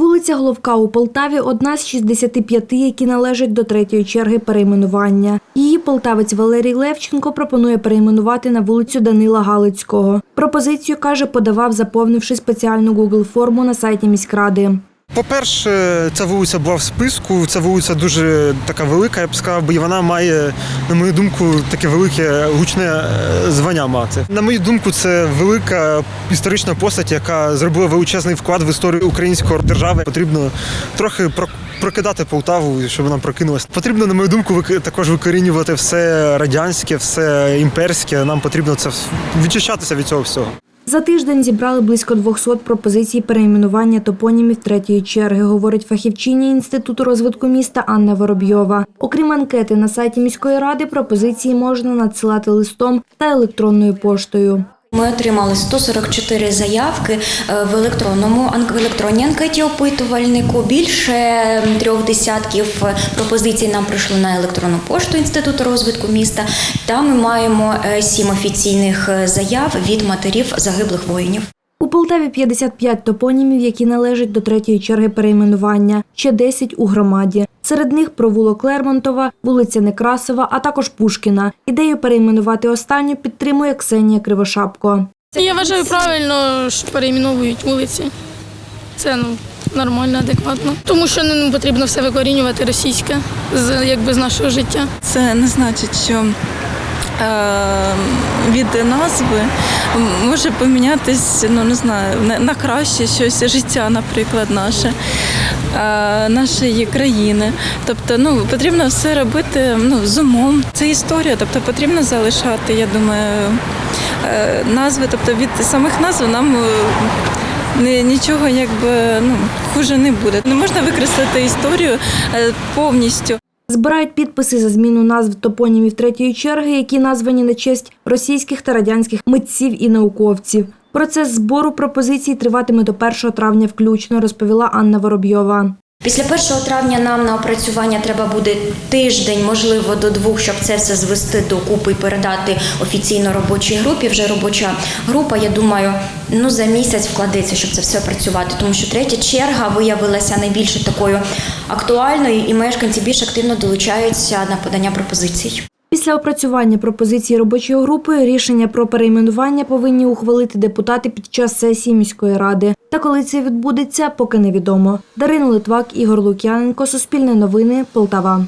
Вулиця Головка у Полтаві одна з 65, які належать до третьої черги перейменування. Її полтавець Валерій Левченко пропонує перейменувати на вулицю Данила Галицького. Пропозицію каже, подавав, заповнивши спеціальну Google форму на сайті міськради. По-перше, ця вулиця була в списку. Ця вулиця дуже така велика, я б сказав, бо вона має, на мою думку, таке велике гучне е, звання мати. На мою думку, це велика історична постать, яка зробила величезний вклад в історію української держави. Потрібно трохи про- прокидати Полтаву, щоб вона прокинулася. Потрібно, на мою думку, також викорінювати все радянське, все імперське. Нам потрібно це відчищатися від цього всього. За тиждень зібрали близько 200 пропозицій перейменування топонімів третьої черги, говорить фахівчиня Інституту розвитку міста Анна Воробйова. Окрім анкети на сайті міської ради, пропозиції можна надсилати листом та електронною поштою. Ми отримали 144 заявки е, в електронному в електронній анкеті опитувальнику. Більше трьох десятків е, пропозицій нам прийшло на електронну пошту Інституту розвитку міста. Та ми маємо е, сім офіційних заяв від матерів загиблих воїнів. У Полтаві 55 топонімів, які належать до третьої черги перейменування, ще 10 у громаді. Серед них провулок Лермонтова, вулиця Некрасова, а також Пушкіна. Ідею перейменувати останню підтримує Ксенія Кривошапко. Я вважаю правильно, що перейменовують вулиці. Це ну нормально, адекватно. Тому що не потрібно все викорінювати російське з якби з нашого життя. Це не значить, що від назви може помінятись, ну не знаю, на, краще щось життя, наприклад, наше, е, нашої країни. Тобто, ну потрібно все робити ну, з умом. Це історія, тобто потрібно залишати, я думаю, е, назви, тобто від самих назв нам. е, Нічого якби ну хуже не буде. Не можна викреслити історію е, повністю. Збирають підписи за зміну назв топонімів третьої черги, які названі на честь російських та радянських митців і науковців. Процес збору пропозицій триватиме до 1 травня включно, розповіла Анна Воробйова. Після 1 травня нам на опрацювання треба буде тиждень, можливо, до двох, щоб це все звести до купи і передати офіційно робочій групі. Вже робоча група, я думаю, ну за місяць вкладеться, щоб це все працювати. Тому що третя черга виявилася найбільше такою актуальною, і мешканці більш активно долучаються на подання пропозицій. Після опрацювання пропозиції робочої групи рішення про перейменування повинні ухвалити депутати під час сесії міської ради. Та коли це відбудеться, поки невідомо. Дарина Литвак, Ігор Лук'яненко, Суспільне новини, Полтава.